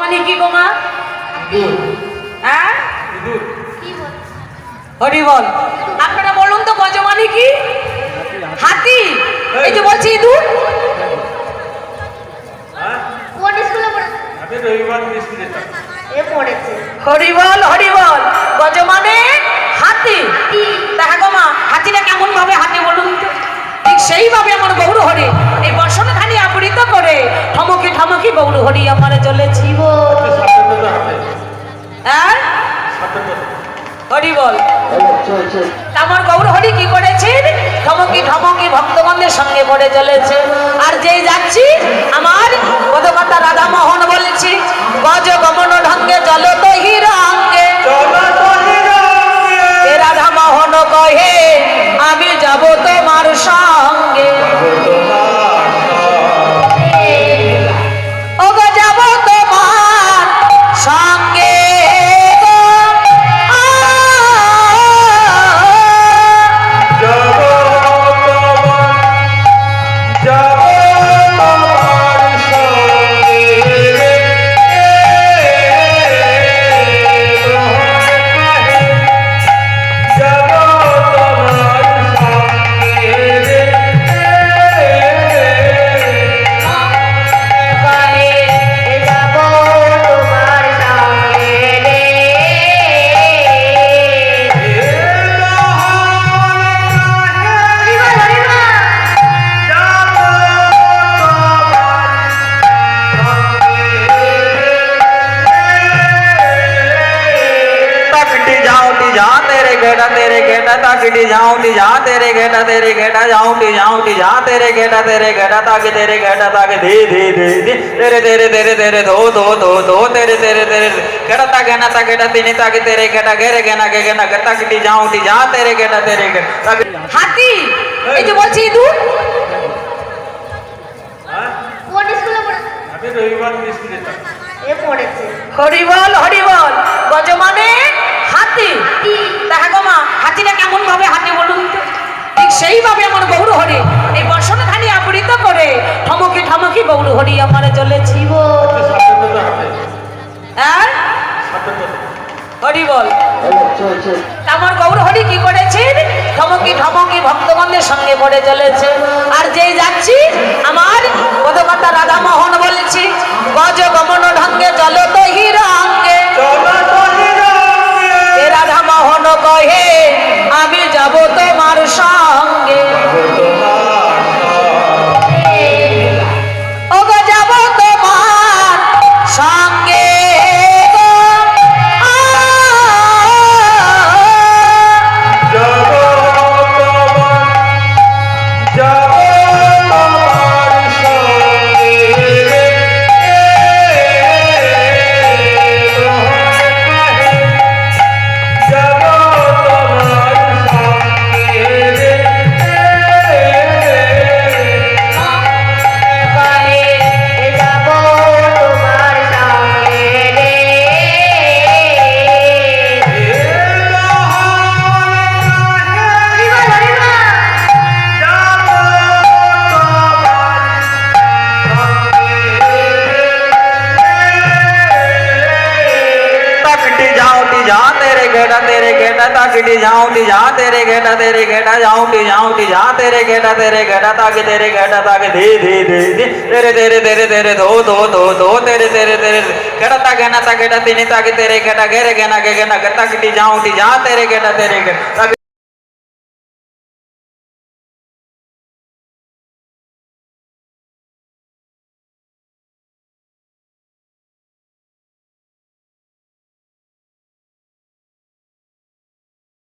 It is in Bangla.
মানে কি গো মা? হ্যাঁ? হরি বল। আপনারা বলুন তো গজ মানে কি? হাতি। এই। যে বলছি ইঁদুর কোন স্কুলে পড়েছে? আমি রবিবার মিষ্টি যেতাম এ পড়েছে। হরি বল হরি বল। গজ মানে হাতি। দেখা গো মা হাতিটা কেমন ভাবে হাতে বলুন ঠিক সেইভাবে আমার গৌর হরি এই করে। ঠমকি ঠমকি হরি আমার মতো হ্যাঁ? হরি বল। আমার গৌর হরি কি করেছেন? ঠমকি ঠমকি ভক্তগণদের সঙ্গে পড়ে চলেছে আর যেই যাচ্ছি, আমার পদকতা রাধা মোহন বলেছি, গজ গমন ঢঙ্গে, চল তো হিরঙ্গে এ রাধা কহে, আমি যাব তোমার সঙ্গে। जा तेरे गेटा तेरे गेटा तकटी जाऊं टी जा तेरे गेटा तेरे गेटा जाऊं टी जाऊं टी जा तेरे गेटा तेरे गेटा ताक तेरे गेटा ताक धे धे धे धे तेरे तेरे तेरे तेरे धो धो धो धो तेरे तेरे तेरे गेटा ता गेना ता गेटा तिनी ताक तेरे गेटा गेरे गेना गे गेना गे तकटी जाऊं टी जा तेरे गेटा तेरे गेटा ताक হাতি এই যে বলছি ইঁদুর কোন স্কুলে পড়েছে আমি রবিবার মিষ্টি যেতাম এ পড়েছে হরি বল হরি গৌর এই বসনখানি আবৃত করে। ঠমকি ঠমকি গৌর হরি আমার চলেছি গো সাতের মতো হাতে হ্যাঁ? হরি বল। আমার গৌর হরি কি করেছেন? ঠমকি ঠমকি ভক্তগণের সঙ্গে পড়ে চলেছে আর যেই যাচ্ছি, আমার পদকতা রাধা মোহন तेरे घेटा तेरे घेटा ताकि जाऊँ ती जा तेरे घेटा तेरे घेटा जाऊँ ती जाऊँ ती जा तेरे घेटा तेरे घेटा ताकि तेरे घेटा ताकि धी धी धी धी तेरे तेरे तेरे तेरे धो धो धो धो तेरे तेरे तेरे घेटा ता घेना ता घेटा तिनी ताकि तेरे घेटा घेरे घेना घे घेना ताकि जाऊँ ती जा तेरे घेटा तेरे घेटा